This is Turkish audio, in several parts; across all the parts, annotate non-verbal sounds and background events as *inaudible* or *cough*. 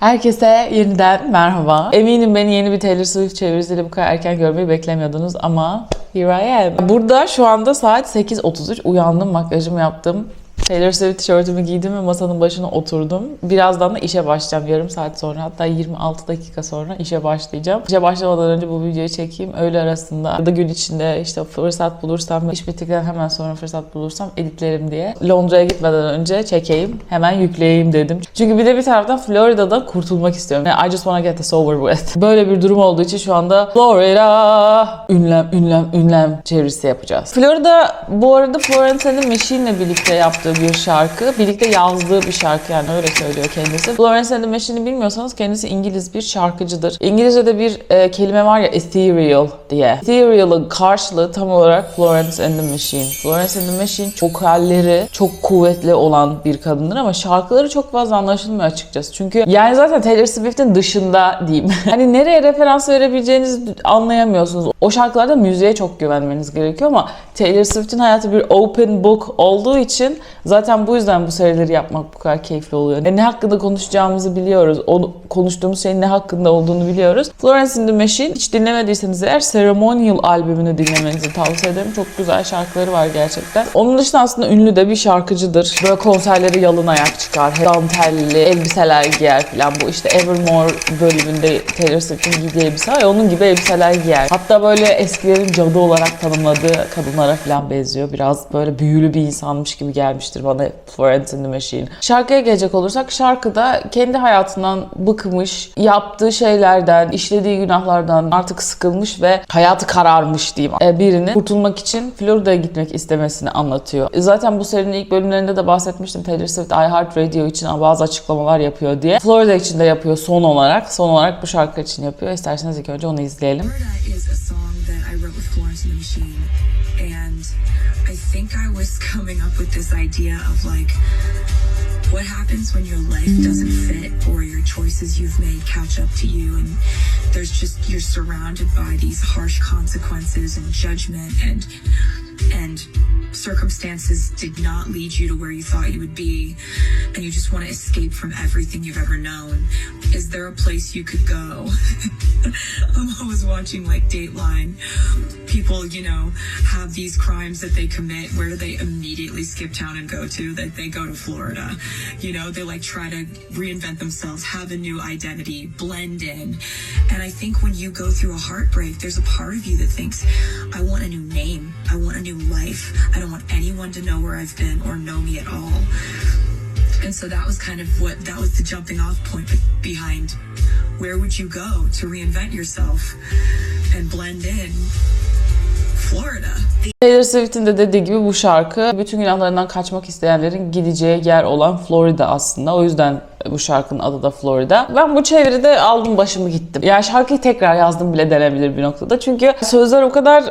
Herkese yeniden merhaba. Eminim beni yeni bir Taylor Swift çevirisiyle bu kadar erken görmeyi beklemiyordunuz ama here I am. Burada şu anda saat 8.33 uyandım, makyajımı yaptım. Taylor Swift tişörtümü giydim ve masanın başına oturdum. Birazdan da işe başlayacağım yarım saat sonra hatta 26 dakika sonra işe başlayacağım. İşe başlamadan önce bu videoyu çekeyim. Öğle arasında ya da gün içinde işte fırsat bulursam iş bittikten hemen sonra fırsat bulursam editlerim diye. Londra'ya gitmeden önce çekeyim. Hemen yükleyeyim dedim. Çünkü bir de bir taraftan Florida'dan kurtulmak istiyorum. Yani I just wanna get this over with. Böyle bir durum olduğu için şu anda Florida ünlem ünlem ünlem çevirisi yapacağız. Florida bu arada Florence and the Machine'le birlikte yaptığı bir şarkı. Birlikte yazdığı bir şarkı yani öyle söylüyor kendisi. Florence and the Machine'i bilmiyorsanız kendisi İngiliz bir şarkıcıdır. İngilizce'de bir e, kelime var ya ethereal diye. Ethereal'ın karşılığı tam olarak Florence and the Machine. Florence and the Machine çok halleri çok kuvvetli olan bir kadındır ama şarkıları çok fazla anlaşılmıyor açıkçası. Çünkü yani zaten Taylor Swift'in dışında diyeyim. *laughs* hani nereye referans verebileceğinizi anlayamıyorsunuz. O şarkılarda müziğe çok güvenmeniz gerekiyor ama Taylor Swift'in hayatı bir open book olduğu için zaten bu yüzden bu serileri yapmak bu kadar keyifli oluyor. E, Ne hakkında konuşacağımızı biliyoruz. O konuştuğumuz şeyin ne hakkında olduğunu biliyoruz. Florence and the Machine hiç dinlemediyseniz eğer Ceremonial albümünü dinlemenizi tavsiye ederim. Çok güzel şarkıları var gerçekten. Onun dışında aslında ünlü de bir şarkıcıdır. Böyle konserleri yalın ayak çıkar. Dantelli elbiseler giyer falan. Bu işte Evermore bölümünde Taylor Swift'in giydiği elbise var onun gibi elbiseler giyer. Hatta böyle eskilerin cadı olarak tanımladığı kadınlara falan benziyor. Biraz böyle büyülü bir insanmış gibi gelmiştir bana Florence the Machine. Şarkıya gelecek olursak şarkıda kendi hayatından bıkmış, yaptığı şeylerden, işlediği günahlardan artık sıkılmış ve hayatı kararmış diyeyim. E, Birinin kurtulmak için Florida'ya gitmek istemesini anlatıyor. E, Zaten bu serinin ilk bölümlerinde de bahsetmiştim. Taylor Swift iHeartRadio için bazı açıklamalar yapıyor diye. Florida için de yapıyor son olarak. Son olarak bu şarkı için yapıyor. İsterseniz ilk önce onu izleyelim. Florida is a song that I wrote with Florence and the Machine. Was coming up with this idea of like, what happens when your life doesn't fit or your choices you've made catch up to you and there's just, you're surrounded by these harsh consequences and judgment and, and circumstances did not lead you to where you thought you would be and you just want to escape from everything you've ever known. Is there a place you could go? *laughs* I'm always watching like Dateline. People, you know, have these crimes that they commit. Where do they immediately skip town and go to? That they go to Florida. You know, they like try to reinvent themselves, have a new identity, blend in. And I think when you go through a heartbreak, there's a part of you that thinks, I want a new name. I want a new life. I don't want anyone to know where I've been or know me at all. And so that was kind of what that was the jumping off point behind where would you go to reinvent yourself and blend in? Taylor Swift'in de dediği gibi bu şarkı bütün günahlarından kaçmak isteyenlerin gideceği yer olan Florida aslında. O yüzden bu şarkının adı da Florida. Ben bu çeviride aldım başımı gittim. Yani şarkıyı tekrar yazdım bile denebilir bir noktada. Çünkü sözler o kadar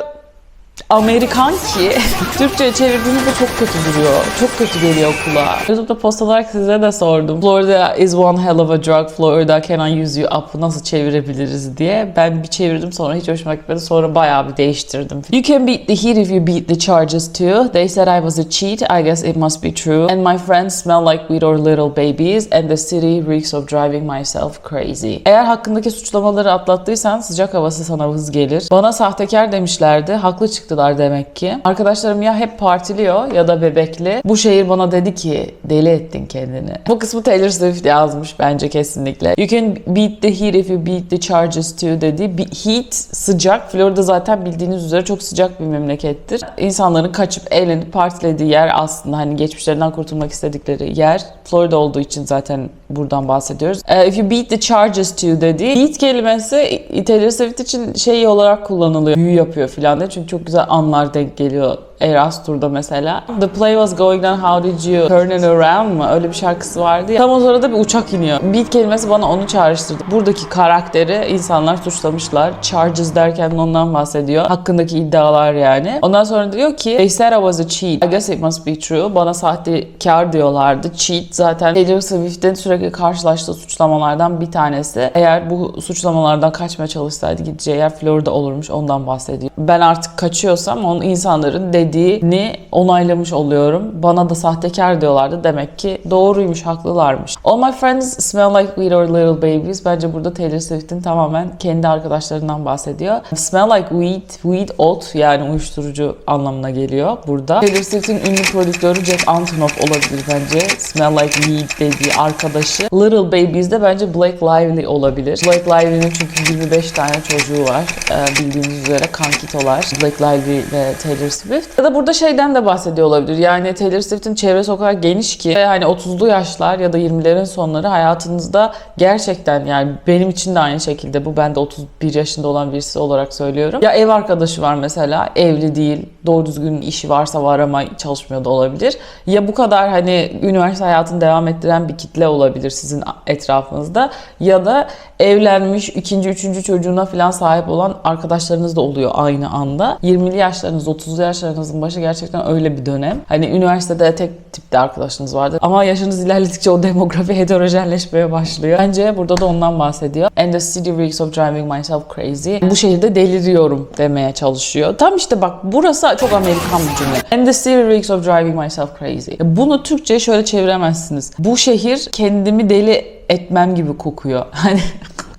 Amerikan ki *laughs* Türkçe'ye çevirdiğimizde çok kötü duruyor. Çok kötü geliyor kulağa. YouTube'da post olarak size de sordum. Florida is one hell of a drug. Florida can I use you up? Nasıl çevirebiliriz diye. Ben bir çevirdim sonra hiç hoşuma gitmedi. Sonra bayağı bir değiştirdim. You can beat the heat if you beat the charges too. They said I was a cheat. I guess it must be true. And my friends smell like weed or little babies. And the city reeks of driving myself crazy. Eğer hakkındaki suçlamaları atlattıysan sıcak havası sana vız gelir. Bana sahtekar demişlerdi. Haklı çıktılar demek ki. Arkadaşlarım ya hep partiliyor ya da bebekli. Bu şehir bana dedi ki deli ettin kendini. Bu kısmı Taylor Swift yazmış bence kesinlikle. You can beat the heat if you beat the charges too dedi. Heat sıcak. Florida zaten bildiğiniz üzere çok sıcak bir memlekettir. İnsanların kaçıp eğlenip partilediği yer aslında hani geçmişlerinden kurtulmak istedikleri yer. Florida olduğu için zaten buradan bahsediyoruz. Eh, if you beat the charges too dedi. Beat kelimesi Taylor Swift için şey olarak kullanılıyor. Büyü yapıyor filan diye. Çünkü çok güzel anlar denk geliyor Eras Tour'da mesela. The play was going on how did you turn it around mı? Öyle bir şarkısı vardı ya. Tam o sırada bir uçak iniyor. Beat kelimesi bana onu çağrıştırdı. Buradaki karakteri insanlar suçlamışlar. Charges derken ondan bahsediyor. Hakkındaki iddialar yani. Ondan sonra diyor ki They said I was a cheat. I guess it must be true. Bana sahtekar diyorlardı. Cheat zaten Taylor Swift'in sürekli karşılaştığı suçlamalardan bir tanesi. Eğer bu suçlamalardan kaçmaya çalışsaydı gideceği yer Florida olurmuş. Ondan bahsediyor. Ben artık kaçıyorsam onun insanların dediği söylediğini onaylamış oluyorum. Bana da sahtekar diyorlardı. Demek ki doğruymuş, haklılarmış. All my friends smell like weed or little babies. Bence burada Taylor Swift'in tamamen kendi arkadaşlarından bahsediyor. Smell like weed, weed ot yani uyuşturucu anlamına geliyor burada. Taylor Swift'in ünlü prodüktörü Jack Antonoff olabilir bence. Smell like weed dediği arkadaşı. Little Babies de bence Blake Lively olabilir. Blake Lively'nin çünkü 25 tane çocuğu var. Ee, bildiğiniz üzere kankitolar. Blake Lively ve Taylor Swift. Ya da burada şeyden de bahsediyor olabilir. Yani Taylor Swift'in çevresi o kadar geniş ki hani 30'lu yaşlar ya da 20'lerin sonları hayatınızda gerçekten yani benim için de aynı şekilde bu ben de 31 yaşında olan birisi olarak söylüyorum. Ya ev arkadaşı var mesela evli değil doğru düzgün işi varsa var ama çalışmıyor da olabilir. Ya bu kadar hani üniversite hayatını devam ettiren bir kitle olabilir sizin etrafınızda ya da evlenmiş ikinci üçüncü çocuğuna falan sahip olan arkadaşlarınız da oluyor aynı anda. 20'li yaşlarınız 30'lu yaşlarınızın başı gerçekten öyle bir dönem. Hani üniversitede tek tipte arkadaşınız vardır ama yaşınız ilerledikçe o demografi *laughs* heterojenleşmeye başlıyor. Bence burada da ondan bahsediyor. And the city reeks of driving myself crazy. Bu şehirde deliriyorum demeye çalışıyor. Tam işte bak burası çok Amerikan bir cümle. And the city reeks of driving myself crazy. Bunu Türkçe'ye şöyle çeviremezsiniz. Bu şehir kendimi deli etmem gibi kokuyor. *laughs* Hani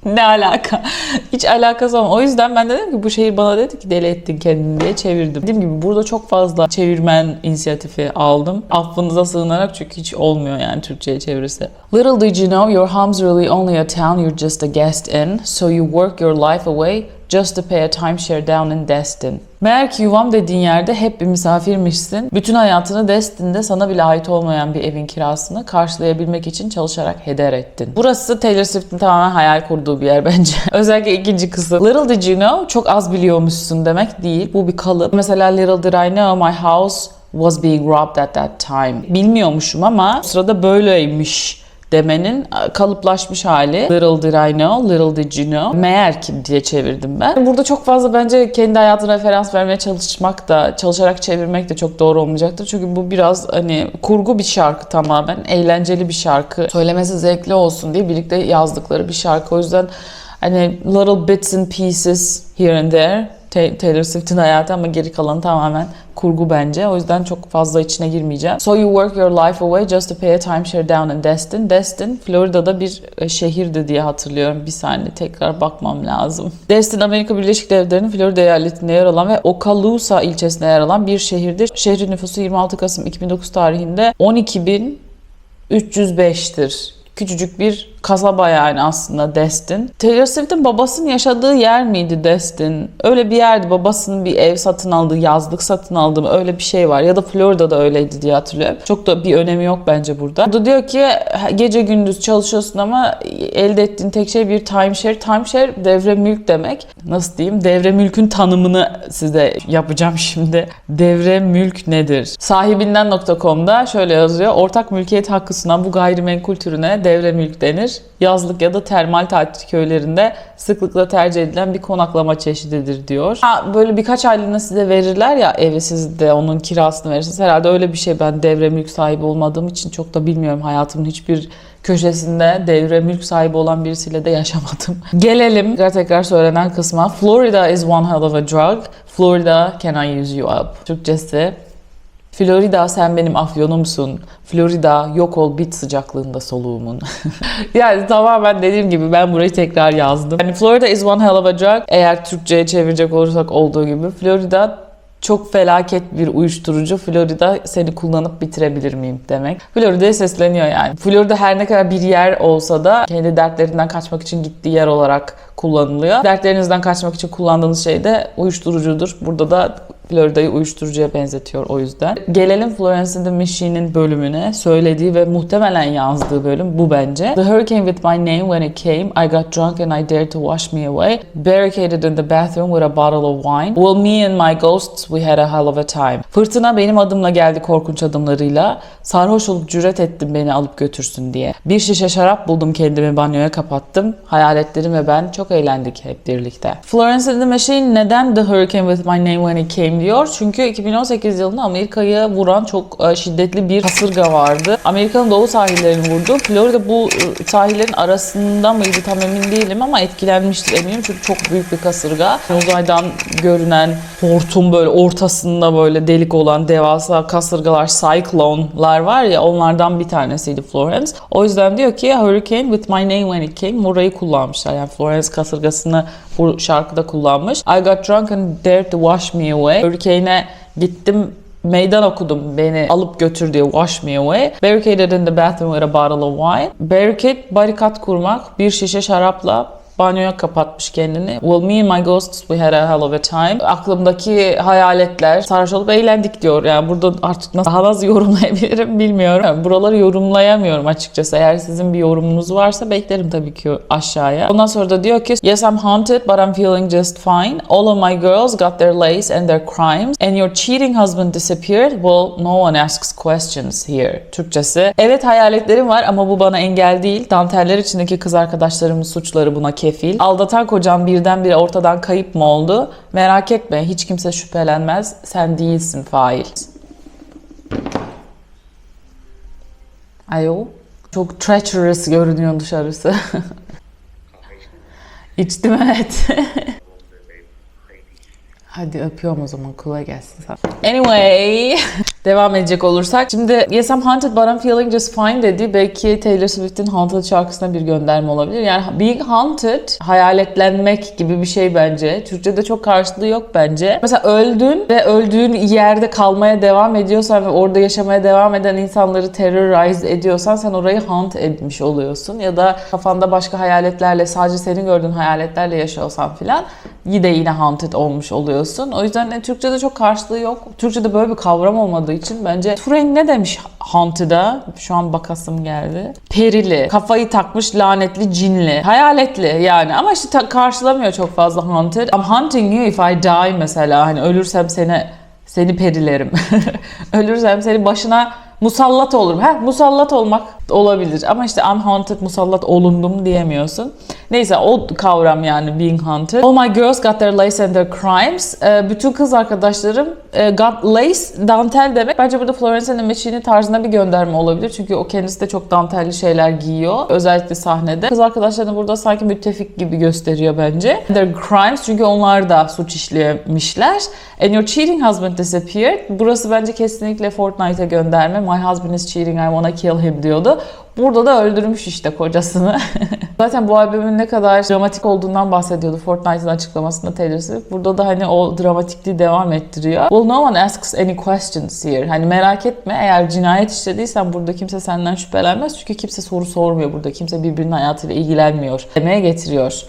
ne alaka? Hiç alakası olmaz. O yüzden ben de dedim ki bu şehir bana dedi ki deli ettin kendini diye çevirdim. Dediğim gibi burada çok fazla çevirmen inisiyatifi aldım. Affınıza sığınarak çünkü hiç olmuyor yani Türkçe'ye çevirisi. Little did you know your home's really only a town you're just a guest in. So you work your life away just to pay a timeshare down in Destin. Meğer ki yuvam dediğin yerde hep bir misafirmişsin. Bütün hayatını Destin'de sana bile ait olmayan bir evin kirasını karşılayabilmek için çalışarak heder ettin. Burası Taylor Swift'in tamamen hayal kurduğu bir yer bence. *laughs* Özellikle ikinci kısım. Little did you know çok az biliyormuşsun demek değil. Bu bir kalıp. Mesela little did I know my house was being robbed at that time. Bilmiyormuşum ama sırada böyleymiş demenin kalıplaşmış hali. Little did I know, little did you know. Meğer ki diye çevirdim ben. Burada çok fazla bence kendi hayatına referans vermeye çalışmak da, çalışarak çevirmek de çok doğru olmayacaktır. Çünkü bu biraz hani kurgu bir şarkı tamamen. Eğlenceli bir şarkı. Söylemesi zevkli olsun diye birlikte yazdıkları bir şarkı. O yüzden hani little bits and pieces here and there Taylor Swift'in hayatı ama geri kalanı tamamen kurgu bence. O yüzden çok fazla içine girmeyeceğim. So you work your life away just to pay a timeshare down in Destin. Destin, Florida'da bir e, şehirdi diye hatırlıyorum. Bir saniye tekrar bakmam lazım. Destin, Amerika Birleşik Devletleri'nin Florida eyaletinde yer alan ve Okaloosa ilçesinde yer alan bir şehirdir. Şehrin nüfusu 26 Kasım 2009 tarihinde 12.305'tir. Küçücük bir kasaba yani aslında Destin. Taylor Swift'in babasının yaşadığı yer miydi Destin? Öyle bir yerdi. Babasının bir ev satın aldığı, yazlık satın aldığı mı? öyle bir şey var. Ya da Florida'da öyleydi diye hatırlıyorum. Çok da bir önemi yok bence burada. Burada diyor ki gece gündüz çalışıyorsun ama elde ettiğin tek şey bir timeshare. Timeshare devre mülk demek. Nasıl diyeyim? Devre mülkün tanımını size yapacağım şimdi. Devre mülk nedir? Sahibinden.com'da şöyle yazıyor. Ortak mülkiyet hakkı sunan bu gayrimenkul türüne devre mülk denir. Yazlık ya da termal tatil köylerinde sıklıkla tercih edilen bir konaklama çeşididir diyor. Ha, böyle birkaç aylığına size verirler ya evi siz de onun kirasını verirsiniz. Herhalde öyle bir şey ben devre mülk sahibi olmadığım için çok da bilmiyorum. Hayatımın hiçbir köşesinde devre mülk sahibi olan birisiyle de yaşamadım. *laughs* Gelelim tekrar tekrar söylenen kısma. Florida is one hell of a drug. Florida can I use you up? Türkçesi Florida sen benim afyonumsun. Florida yok ol bit sıcaklığında soluğumun. *laughs* yani tamamen dediğim gibi ben burayı tekrar yazdım. Yani Florida is one hell of a drug. Eğer Türkçe'ye çevirecek olursak olduğu gibi. Florida çok felaket bir uyuşturucu. Florida seni kullanıp bitirebilir miyim demek. Florida'ya sesleniyor yani. Florida her ne kadar bir yer olsa da kendi dertlerinden kaçmak için gittiği yer olarak kullanılıyor. Dertlerinizden kaçmak için kullandığınız şey de uyuşturucudur. Burada da Florida'yı uyuşturucuya benzetiyor o yüzden. Gelelim Florence and the Machine'in bölümüne. Söylediği ve muhtemelen yazdığı bölüm bu bence. The hurricane with my name when it came, I got drunk and I dared to wash me away. Barricaded in the bathroom with a bottle of wine. Well me and my ghosts we had a hell of a time. Fırtına benim adımla geldi korkunç adımlarıyla. Sarhoş olup cüret ettim beni alıp götürsün diye. Bir şişe şarap buldum kendimi banyoya kapattım. Hayaletlerim ve ben çok eğlendik hep birlikte. Florence and the Machine neden The Hurricane with My Name When It Came Diyor. Çünkü 2018 yılında Amerika'yı vuran çok e, şiddetli bir kasırga vardı. Amerika'nın doğu sahillerini vurdu. Florida bu e, sahillerin arasında mıydı tam emin değilim ama etkilenmiştir eminim. Çünkü çok büyük bir kasırga. Uzaydan görünen hortum böyle ortasında böyle delik olan devasa kasırgalar, cyclone'lar var ya onlardan bir tanesiydi Florence. O yüzden diyor ki Hurricane with my name when it came Murray'ı kullanmışlar. Yani Florence kasırgasını bu şarkıda kullanmış. I got drunk and dared to wash me away. Hurricane'e gittim meydan okudum beni alıp götür diye wash me away. Barricaded in the bathroom with a bottle of wine. Barricade barikat kurmak bir şişe şarapla banyoya kapatmış kendini. Well me and my ghosts we had a hell of a time. Aklımdaki hayaletler sarhoş olup eğlendik diyor. Yani burada artık nasıl, daha nasıl yorumlayabilirim bilmiyorum. Yani buraları yorumlayamıyorum açıkçası. Eğer sizin bir yorumunuz varsa beklerim tabii ki aşağıya. Ondan sonra da diyor ki Yes I'm haunted but I'm feeling just fine. All of my girls got their lace and their crimes and your cheating husband disappeared. Well no one asks questions here. Türkçesi. Evet hayaletlerim var ama bu bana engel değil. Danteller içindeki kız arkadaşlarımın suçları buna kefil. Aldatan kocam birdenbire ortadan kayıp mı oldu? Merak etme hiç kimse şüphelenmez. Sen değilsin fail. Ayo. Çok treacherous görünüyor dışarısı. *laughs* İçtim evet. *laughs* Hadi öpüyorum o zaman kolay gelsin. Anyway, devam edecek olursak. Şimdi Yes I'm Haunted but I'm Feeling Just Fine dedi. Belki Taylor Swift'in Haunted şarkısına bir gönderme olabilir. Yani Being Haunted, hayaletlenmek gibi bir şey bence. Türkçe'de çok karşılığı yok bence. Mesela öldün ve öldüğün yerde kalmaya devam ediyorsan ve orada yaşamaya devam eden insanları terrorize ediyorsan sen orayı haunt etmiş oluyorsun. Ya da kafanda başka hayaletlerle sadece senin gördüğün hayaletlerle yaşıyorsan filan yine yine haunted olmuş oluyorsun. O yüzden de Türkçe'de çok karşılığı yok. Türkçe'de böyle bir kavram olmadığı için bence Turing ne demiş haunted'a? Şu an bakasım geldi. Perili, kafayı takmış lanetli, cinli, hayaletli yani ama işte karşılamıyor çok fazla haunted. I'm hunting you if I die mesela hani ölürsem seni seni perilerim. *laughs* ölürsem senin başına musallat olurum. Heh, musallat olmak olabilir ama işte I'm haunted, musallat olundum diyemiyorsun. Neyse o kavram yani being haunted. All my girls got their lace and their crimes. Ee, bütün kız arkadaşlarım e, got lace, dantel demek. Bence burada Florence and the tarzına bir gönderme olabilir. Çünkü o kendisi de çok dantelli şeyler giyiyor. Özellikle sahnede. Kız arkadaşlarını burada sanki müttefik gibi gösteriyor bence. Their crimes çünkü onlar da suç işlemişler. And your cheating husband disappeared. Burası bence kesinlikle Fortnite'a gönderme. My husband is cheating, I wanna kill him diyordu. Burada da öldürmüş işte kocasını. *laughs* Zaten bu albümün ne kadar dramatik olduğundan bahsediyordu Fortnite'ın açıklamasında Taylor Swift. Burada da hani o dramatikliği devam ettiriyor. Well no one asks any questions here. Hani merak etme eğer cinayet işlediysen burada kimse senden şüphelenmez. Çünkü kimse soru sormuyor burada. Kimse birbirinin hayatıyla ilgilenmiyor. Demeye getiriyor.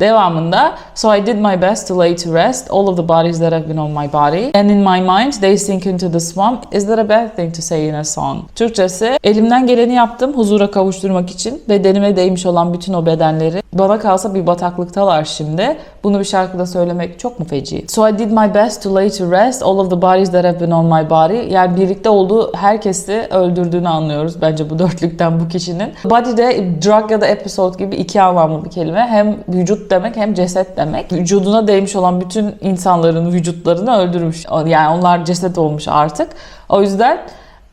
Devamında So I did my best to lay to rest all of the bodies that have been on my body and in my mind they sink into the swamp. Is that a bad thing to say in a song? Türkçesi elimden geleni yaptım huzura kavuşturmak için bedenime değmiş olan bütün o bedenleri bana kalsa bir bataklıktalar şimdi. Bunu bir şarkıda söylemek çok mu feci? So I did my best to lay to rest all of the bodies that have been on my body. Yani birlikte olduğu herkesi öldürdüğünü anlıyoruz bence bu dörtlükten bu kişinin. Body de drug ya da episode gibi iki anlamlı bir kelime. Hem vücut demek hem ceset demek. Vücuduna değmiş olan bütün insanların vücutlarını öldürmüş. Yani onlar ceset olmuş artık. O yüzden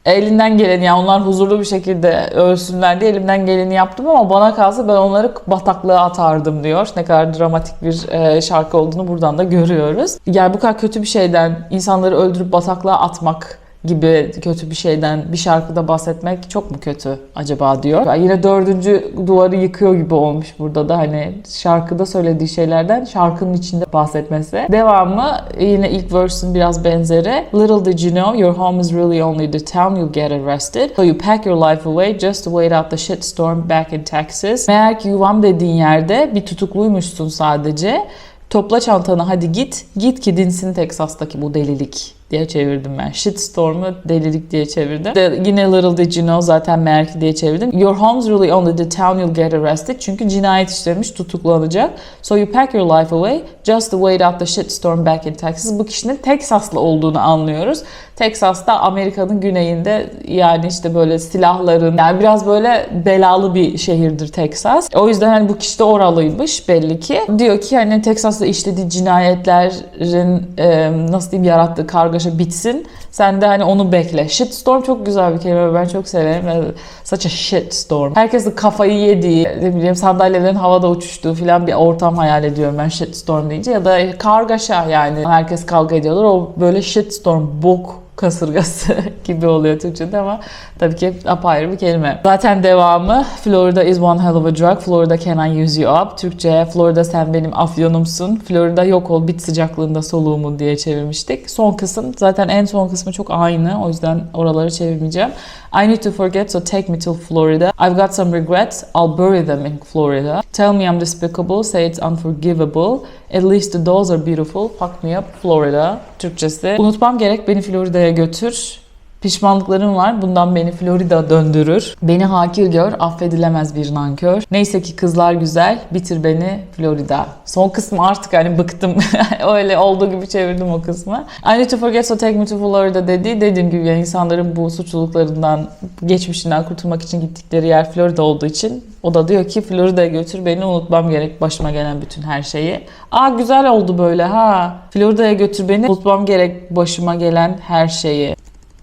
elinden geleni yani onlar huzurlu bir şekilde ölsünler diye elimden geleni yaptım ama bana kalsa ben onları bataklığa atardım diyor. Ne kadar dramatik bir e, şarkı olduğunu buradan da görüyoruz. Yani bu kadar kötü bir şeyden insanları öldürüp bataklığa atmak gibi kötü bir şeyden bir şarkıda bahsetmek çok mu kötü acaba diyor. Yani yine dördüncü duvarı yıkıyor gibi olmuş burada da hani şarkıda söylediği şeylerden şarkının içinde bahsetmesi. Devamı yine ilk verse'ün biraz benzeri. Little did you know your home is really only the town you'll get arrested. So you pack your life away just to wait out the shitstorm back in Texas. Meğer ki yuvam dediğin yerde bir tutukluymuşsun sadece. Topla çantanı hadi git. Git ki dinsin Teksas'taki bu delilik diye çevirdim ben. Shitstorm'u delilik diye çevirdim. De, yine Little Did You Know zaten Merki diye çevirdim. Your home's really only the town you'll get arrested. Çünkü cinayet işlemiş tutuklanacak. So you pack your life away just to wait out the shitstorm back in Texas. Bu kişinin Teksaslı olduğunu anlıyoruz. Texas'ta Amerika'nın güneyinde yani işte böyle silahların yani biraz böyle belalı bir şehirdir Texas. O yüzden hani bu kişi de oralıymış belli ki. Diyor ki hani Texas'ta işlediği cinayetlerin e, nasıl diyeyim yarattığı kargaşa bitsin. Sen de hani onu bekle. Shitstorm çok güzel bir kelime. Ben çok severim. Such a shitstorm. Herkesin kafayı yediği, ne bileyim sandalyelerin havada uçuştuğu falan bir ortam hayal ediyorum ben shitstorm deyince. Ya da kargaşa yani. Herkes kavga ediyorlar. O böyle shitstorm, bok kasırgası *laughs* gibi oluyor Türkçe'de ama tabii ki apayrı bir kelime. Zaten devamı Florida is one hell of a drug. Florida can I use you up? Türkçe Florida sen benim afyonumsun. Florida yok ol bit sıcaklığında soluğumun diye çevirmiştik. Son kısım zaten en son kısmı çok aynı. O yüzden oraları çevirmeyeceğim. I need to forget so take me to Florida. I've got some regrets. I'll bury them in Florida. Tell me I'm despicable. Say it's unforgivable. At least the dolls are beautiful. Fuck me up Florida. Türkçesi. Unutmam gerek beni Florida'ya götür. Pişmanlıklarım var. Bundan beni Florida döndürür. Beni hakir gör, affedilemez bir nankör. Neyse ki kızlar güzel, bitir beni Florida. Son kısmı artık hani bıktım. *laughs* Öyle olduğu gibi çevirdim o kısmı. I need to forget so take me to Florida dedi. Dediğim gibi yani insanların bu suçluluklarından, geçmişinden kurtulmak için gittikleri yer Florida olduğu için o da diyor ki Florida'ya götür beni unutmam gerek başıma gelen bütün her şeyi. Aa güzel oldu böyle ha. Florida'ya götür beni unutmam gerek başıma gelen her şeyi.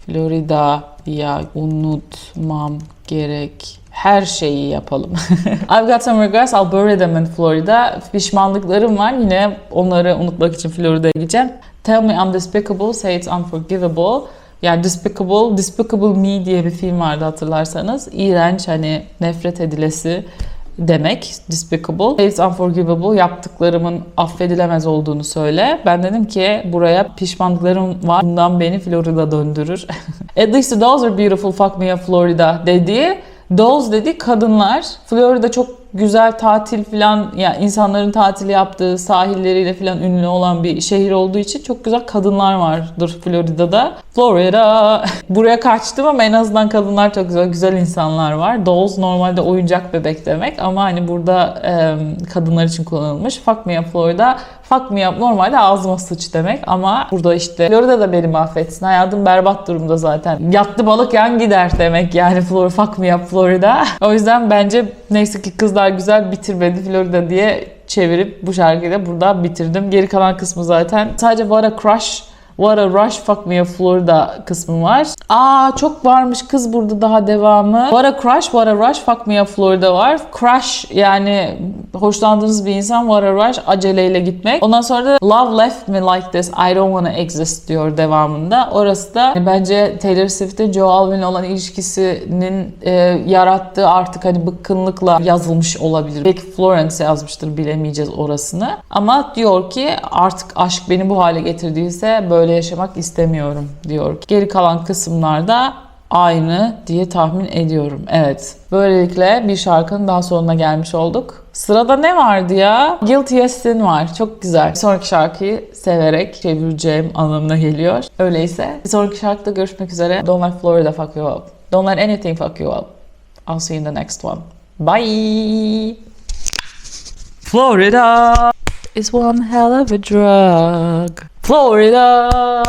Florida'ya unutmam gerek her şeyi yapalım. *laughs* I've got some regrets, I'll bury them in Florida. Pişmanlıklarım var. Yine onları unutmak için Florida'ya gideceğim. Tell me I'm despicable, say it's unforgivable. Yani Despicable, Despicable Me diye bir film vardı hatırlarsanız. İğrenç hani nefret edilesi demek Despicable. It's unforgivable yaptıklarımın affedilemez olduğunu söyle. Ben dedim ki buraya pişmanlıklarım var. Bundan beni Florida döndürür. *laughs* At least the dolls are beautiful fuck me up Florida dediği Dolls dedi kadınlar. Florida çok güzel tatil falan yani insanların tatil yaptığı sahilleriyle falan ünlü olan bir şehir olduğu için çok güzel kadınlar vardır Florida'da. Florida. *laughs* Buraya kaçtım ama en azından kadınlar çok güzel, güzel insanlar var. Dolls normalde oyuncak bebek demek ama hani burada e, kadınlar için kullanılmış. Fuck me Florida. Fuck me up normalde ağzıma sıç demek ama burada işte Florida da beni mahvetsin. Hayatım berbat durumda zaten. Yattı balık yan gider demek yani Florida, fuck me up Florida. *laughs* O yüzden bence neyse ki kızlar güzel bitirmedi Florida diye çevirip bu şarkıyı da burada bitirdim. Geri kalan kısmı zaten sadece What a Crush What a Rush Fuck Me a Florida kısmı var. Aa çok varmış kız burada daha devamı. What a Crush, What a Rush Fuck Me a Florida var. Crush yani hoşlandığınız bir insan What a Rush aceleyle gitmek. Ondan sonra da Love Left Me Like This I Don't Wanna Exist diyor devamında. Orası da bence Taylor Swift'in Joe Alwyn'le olan ilişkisinin e, yarattığı artık hani bıkkınlıkla yazılmış olabilir. Belki Florence yazmıştır bilemeyeceğiz orasını. Ama diyor ki artık aşk beni bu hale getirdiyse böyle yaşamak istemiyorum diyor. Geri kalan kısımlarda aynı diye tahmin ediyorum. Evet. Böylelikle bir şarkının daha sonuna gelmiş olduk. Sırada ne vardı ya? Guilty as Sin var. Çok güzel. Bir sonraki şarkıyı severek çevireceğim anlamına geliyor. Öyleyse bir sonraki şarkıda görüşmek üzere. Don't let Florida fuck you up. Don't let anything fuck you up. I'll see you in the next one. Bye! Florida is one hell of a drug. Florida